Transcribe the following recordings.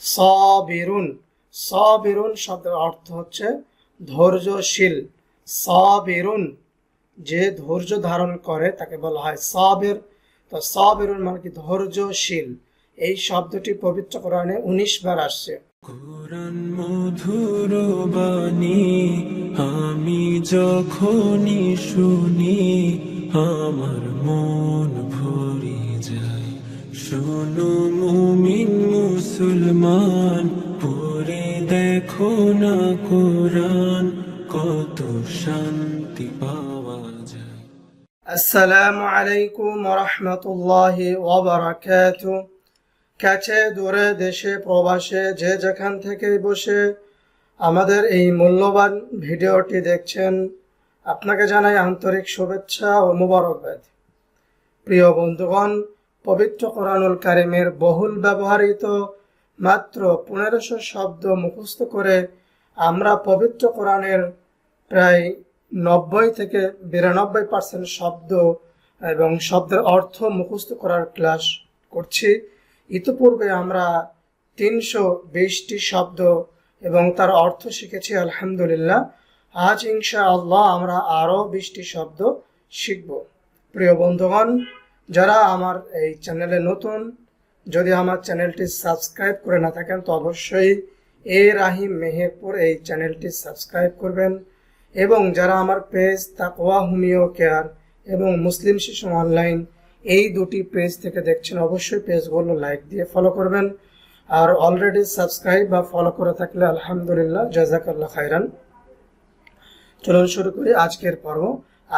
সবিরুন। সবিরুন শব্দের অর্থ হচ্ছে ধৈর্যশীল। সবিরুন, যে ধৈর্য ধারণ করে তাকে বলা হয় সাবের। তো সাবেরুন মানে কি? ধৈর্যশীল। এই শব্দটি পবিত্র কোরআনে উনিশ বার আসছে। কোরআন মধুর বাণী, আমি যখনই শুনি, আমার মন ভরে যায়। শোনো মুসলমান, পড়ে দেখো না কোরআন, কত শান্তি পাওয়া যায়। আসসালামু আলাইকুম রহমতুল্লাহি ওবরাকাত কাছে দূরে দেশে প্রবাসে যে যেখান থেকে বসে আমাদের এই মূল্যবান ভিডিওটি দেখছেন, আপনাকে জানাই আন্তরিক শুভেচ্ছা ও মুবারকবাদ। প্রিয় বন্ধুগণ, পবিত্র কোরআনুল কারিমের বহুল ব্যবহৃত মাত্র পনেরোশো শব্দ মুখস্থ করে আমরা পবিত্র কোরআনের প্রায় নব্বই থেকে বিরানব্বই পার্সেন্ট শব্দ এবং শব্দের অর্থ মুখস্থ করার ক্লাস করছি। ইতিপূর্বে আমরা তিনশো বিশটি শব্দ এবং তার অর্থ শিখেছি, আলহামদুলিল্লাহ। আজ ইনশা আল্লাহ আমরা আরও বিশটি শব্দ শিখব। প্রিয় বন্ধুগণ, যারা আমার এই চ্যানেলে নতুন যদি আমার চ্যানেলটি সাবস্ক্রাইব করে না থাকেন, তো অবশ্যই এ রাহিম মেহেরপুর এই চ্যানেলটি সাবস্ক্রাইব করবেন। এবং যারা আমার পেজ তাকওয়া হোমিও কেয়ার এবং মুসলিম শিশু অনলাইন এই দুটি পেজ থেকে দেখছেন, অবশ্যই পেজগুলো লাইক দিয়ে ফলো করবেন। আর অলরেডি সাবস্ক্রাইব বা ফলো করে থাকলে আলহামদুলিল্লাহ, জাজাকাল্লাহ খাইরান চলুন শুরু করি আজকের পর্ব।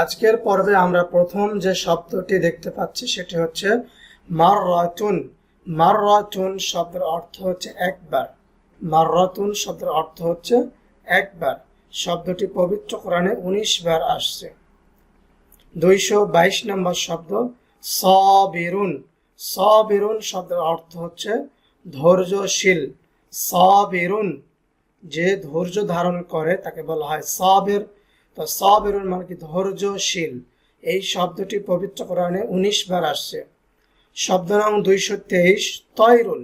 আজকের পর্বে আমরা প্রথম যে শব্দটি দেখতে পাচ্ছি, সেটি হচ্ছে মার মাররাতুন। মাররাতুন শব্দের অর্থ হচ্ছে একবার। মাররাতুন শব্দের অর্থ হচ্ছে একবার। শব্দটি পবিত্র কোরআনে উনিশ বার আসছে। দুইশো বাইশ নম্বর শব্দ সবিরুন। সবিরুন শব্দের অর্থ হচ্ছে ধৈর্যশীল। সবিরুন, যে ধৈর্য ধারণ করে তাকে বলা হয় সাবের। তো সাবেরুন মানে কি ধৈর্যশীল? এই শব্দটি পবিত্র কোরআনে উনিশ বার আসছে। শব্দ নং দুইশো তেইশ তয়রুন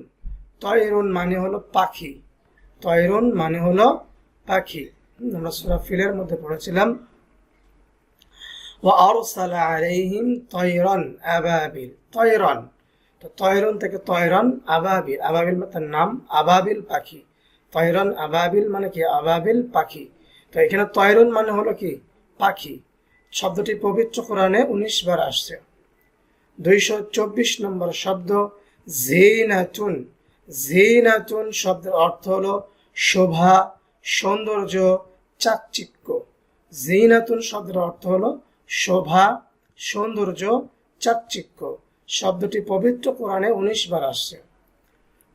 তয়রুন মানে হলো পাখি তয়রুন মানে হলো পাখি আমরা সুরা ফিলের মধ্যে পড়েছিলাম وأرسل عليهم طيرا أبابيل طيرا তো তয়রন থেকে তয়রন আবাবিল আবাবিল তার নাম আবাবিল পাখি তয়রন আবাবিল মানে কি আবাবিল পাখি তো এখানে তয়রন মানে হলো কি পাখি শব্দটি পবিত্র কোরআনে উনিশ বার আসছে দুইশো চব্বিশ নম্বর শব্দ জিনাতুন। জিনাতুন শব্দের অর্থ হলো শোভা, সৌন্দর্য, চাকচিক্য। জিনাতুন শব্দের অর্থ হলো শোভা, সৌন্দর্য, চাকচিক্য। শব্দটি পবিত্র কোরআনে উনিশ বার আসছে।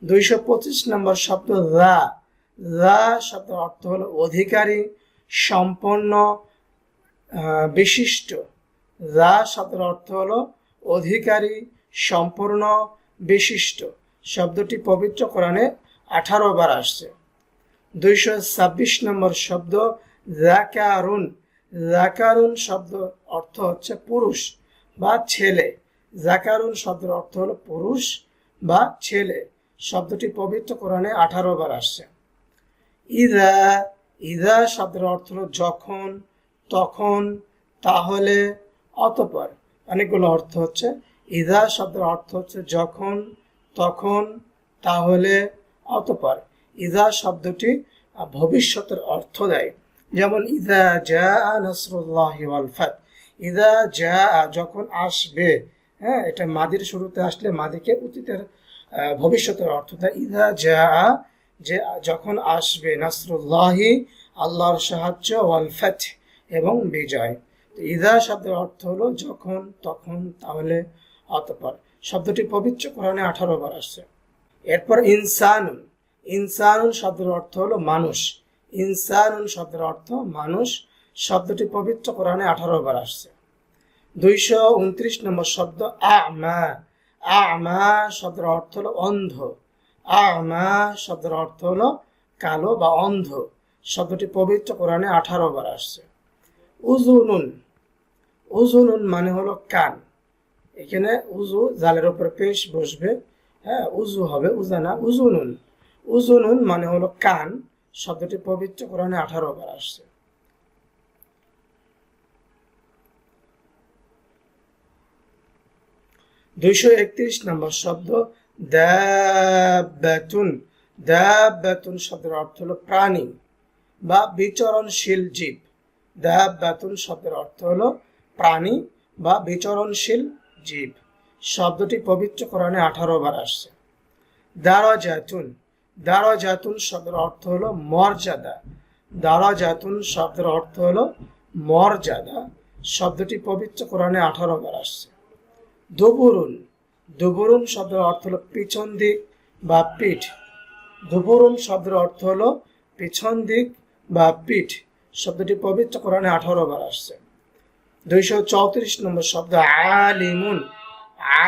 দুইশো পঁচিশ নম্বর শব্দ রা রা শব্দের অর্থ হলো অধিকারী, সম্পন্ন বিশিষ্ট। রা শব্দের অর্থ হলো অধিকারী সম্পূর্ণ বিশিষ্ট। শব্দটি পবিত্র কোরআনে আঠারো বার আসছে। দুইশো ছাব্বিশ নম্বর শব্দ জাকারুন। জাকারুন শব্দ অর্থ হচ্ছে পুরুষ বা ছেলে। জাকারুন শব্দের অর্থ হলো পুরুষ বা ছেলে। শব্দটি পবিত্র কোরআনে আঠারো বার আসছে। ইদা ইদা শব্দের অর্থ হলো যখন, তখন, তাহলে, অতপর। অনেকগুলো অর্থ হচ্ছে। ইদা শব্দের অর্থ হচ্ছে যখন, তখন, তাহলে, অতপর। ইদা শব্দটি ভবিষ্যতের অর্থ দেয়। যেমন, ইদা জা নসরুল্লাহ ইদা জা যখন আসবে হ্যাঁ এটা মাদির শুরুতে আসলে মাদিকে অতীতের ভবিষ্যতের অর্থ দেয়। ইদা জা যে যখন আসবে, নাসরুল্লাহি, আল্লাহর সাহায্য, ওয়াল এবং বিজয়। ইদা শব্দের অর্থ হলো যখন, তখন, তাহলে, অতপর। শব্দটি পবিত্র কোরআনে আঠারো বার আসছে। এরপর ইনসানুন। ইনসানুন শব্দের অর্থ হলো মানুষ। ইনসানুন শব্দের অর্থ মানুষ। শব্দটি পবিত্র কোরআনে আঠারো বার আসছে। দুইশো উনত্রিশ নম্বর শব্দ আমা। আমা শব্দের অর্থ হলো অন্ধ। আমা শব্দের অর্থ হলো কালো বা অন্ধ। শব্দটি পবিত্র কোরআনে আঠারো বার আসছে। উজুনুন। উজুনুন মানে হলো কান। এখানে উজু জালের উপর পেশ বসবে। হ্যাঁ উজু হবে উজানা উজুনুন। উজুনুন মানে হলো কান। শব্দটি পবিত্র কোরআনে আঠারো বার আসছে। দুইশো একত্রিশ নম্বর শব্দ দাবাতুন দাবাতুন শব্দের অর্থ হলো প্রাণী বা বিচরণশীল জীব। দাবাতুন শব্দের অর্থ হলো প্রাণী বা বিচরণশীল জীব। শব্দটি পবিত্র কোরআনে আঠারো বার আসছে। দারাজাতুন। দারাজাতুন শব্দের অর্থ হলো মর্যাদা। দারাজাতুন শব্দের অর্থ হলো মর্যাদা। শব্দটি পবিত্র কোরআনে আঠারো বার আসছে। দুবুরুন। দুবুরুন শব্দের অর্থ হলো পিছন দিক বা পিঠ। দুবুরুন শব্দের অর্থ হলো পিছন দিক বা পিঠ। শব্দটি পবিত্র কোরআনে আঠারো বার আসছে। দুইশো চৌত্রিশ নম্বর শব্দ আলিমুন।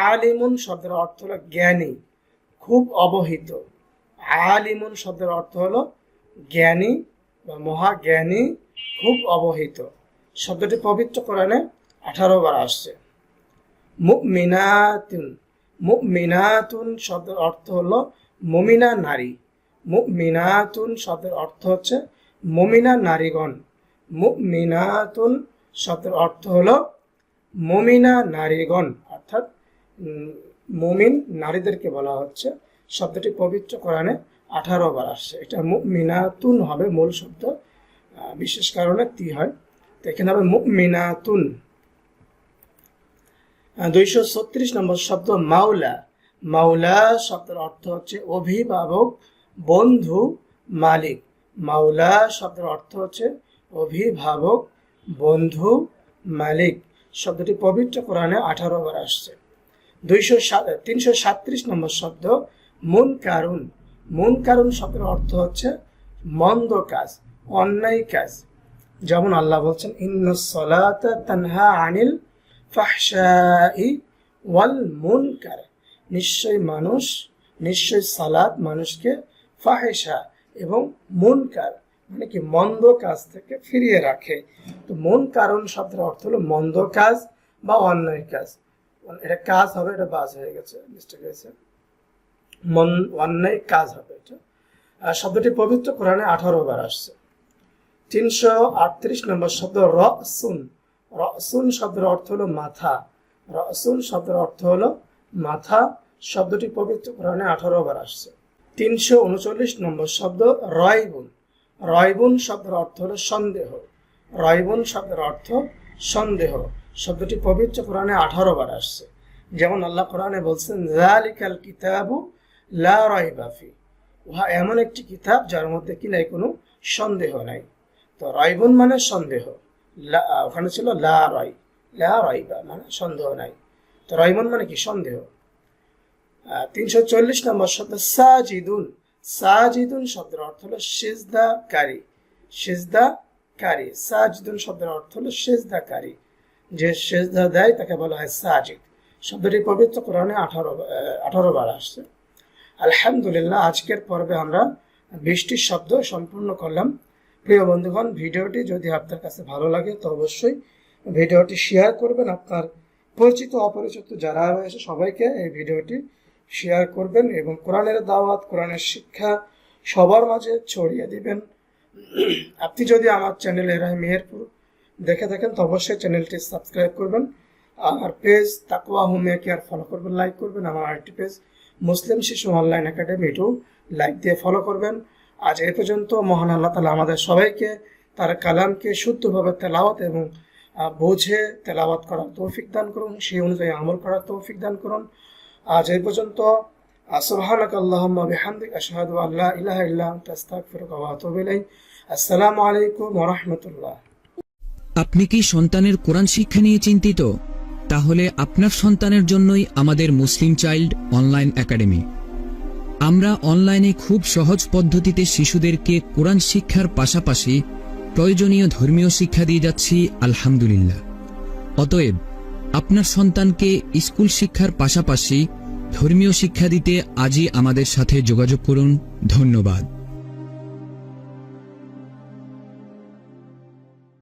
আলিমুন শব্দের অর্থ হলো জ্ঞানী, খুব অবহিত। আলিমুন শব্দের অর্থ হলো জ্ঞানী বা মহাজ্ঞানী, খুব অবহিত। শব্দটি পবিত্র কোরআনে আঠারো বার আসছে। মুমিনাতুন। মুমিনাতুন শব্দের অর্থ হলো মুমিনা নারী। মুমিনাতুন শব্দের অর্থ হচ্ছে মুমিনা নারীগণ। মুমিনাতুন শব্দের অর্থ হলো মমিনা নারীগণ। অর্থাৎ মুমিন নারীদেরকে বলা হচ্ছে। শব্দটি পবিত্র কোরআনে আঠারো বার আসছে। এটা মুমিনাতুন হবে মূল শব্দ। বিশেষ কারণে তি হয়। তো এখানে হবে মুমিনাতুন। দুইশো ছত্রিশ নম্বর শব্দ মাওলা। মাওলা শব্দের অর্থ হচ্ছে অভিভাবক, বন্ধু, মালিক। মাওলা শব্দের অর্থ হচ্ছে অভিভাবক, বন্ধু, মালিক। শব্দটি পবিত্র কোরআনে আঠারো বার আসছে। দুইশো তিনশো সাত্রিশ নম্বর শব্দ, মুন কারুন। মুন কারুন শব্দের অর্থ হচ্ছে মন্দ কাজ, অন্যায় কাজ। যেমন আল্লাহ বলছেন, ইন্ন সলাতা তানহা আনিল ফাহশাই ওয়াল মুনকার। নিশ্চয় মানুষ, নিশ্চয় সালাদ মানুষকে ফাহেসা এবং মন কার মানে কি, মন্দ কাজ থেকে ফিরিয়ে রাখে। তো মন কারণ শব্দের অর্থ হলো মন্দ কাজ বা অন্যায় কাজ। এটা কাজ হবে, এটা বাজ হয়ে গেছে, মিস্টেক হয়েছে। মন, অন্যায় কাজ হবে এটা। আর শব্দটি পবিত্র কোরআনে আঠারো বার আসছে। তিনশো আটত্রিশ নম্বর শব্দ রসুন। রসুন শব্দের অর্থ হলো মাথা। রসুন শব্দের অর্থ হলো মাথা। শব্দটি পবিত্র কোরআনে আঠারো বার আসছে। তিনশো উনচল্লিশ নম্বর শব্দ রয়বুন রয়বুন শব্দের অর্থ হল সন্দেহ। রয়বুন শব্দের অর্থ সন্দেহ। শব্দটি পবিত্র কোরআনে আঠারো বার আসছে। যেমন আল্লাহ কোরআনে বলছেন জালিকাল কিতাবু লা রয়বাফি উহা এমন একটি কিতাব যার মধ্যে কি নাই, কোনো সন্দেহ নাই। তো রয়বুন মানে সন্দেহ। লা- ওখানে ছিল লা রয়, লা রয়বা মানে সন্দেহ নাই। তো রয়বুন মানে কি? সন্দেহ। তিনশো চল্লিশ নম্বর শব্দ সাজিদুন। সাজিদুন শব্দের অর্থ হলো সেজদাকারী। সেজদাকারী। সাজিদুন শব্দের অর্থ হলো সেজদাকারী। যে সেজদা দেয় তাকে বলা হয় সাজিদ। শব্দটি পবিত্র কোরআনে আঠারো আঠারো বার আসছে। আলহামদুলিল্লাহ, আজকের পর্বে আমরা বৃষ্টির শব্দ সম্পূর্ণ করলাম। প্রিয় বন্ধুগণ, ভিডিওটি যদি আপনার কাছে ভালো লাগে, তো অবশ্যই ভিডিওটি শেয়ার করবেন। আপনার পরিচিত, অপরিচিত যারা রয়েছে সবাইকে এই ভিডিওটি শেয়ার করবেন এবং কোরআনের দাওয়াত, কোরআনের শিক্ষা সবার মাঝে ছড়িয়ে দিবেন। আপনি যদি আমার চ্যানেল এরাই মেহেরপুর দেখে থাকেন, তো অবশ্যই চ্যানেলটি সাবস্ক্রাইব করবেন। আমার page Taqwa homeo care follow করবেন, লাইক করবেন। আমার আরেকটি পেজ, মুসলিম শিশু অনলাইন একাডেমি এটাও লাইক দিয়ে ফলো করবেন। আজ এ পর্যন্ত মহান আল্লাহ তালা আমাদের সবাইকে তার কালামকে শুদ্ধভাবে তেলাওয়াত এবং বোঝে তেলাওয়াত করার তৌফিক দান করুন। সেই অনুযায়ী আমল করার তৌফিক দান করুন। আজ এই পর্যন্ত আপনি কি সন্তানের কোরআন শিক্ষা নিয়ে চিন্তিত? তাহলে আপনার সন্তানের জন্যই আমাদের মুসলিম চাইল্ড অনলাইন একাডেমি। আমরা অনলাইনে খুব সহজ পদ্ধতিতে শিশুদেরকে কোরআন শিক্ষার পাশাপাশি প্রয়োজনীয় ধর্মীয় শিক্ষা দিয়ে যাচ্ছি, আলহামদুলিল্লাহ। অতএব আপনার সন্তানকে স্কুল শিক্ষার পাশাপাশি ধর্মীয় শিক্ষা দিতে আজই আমাদের সাথে যোগাযোগ করুন। ধন্যবাদ।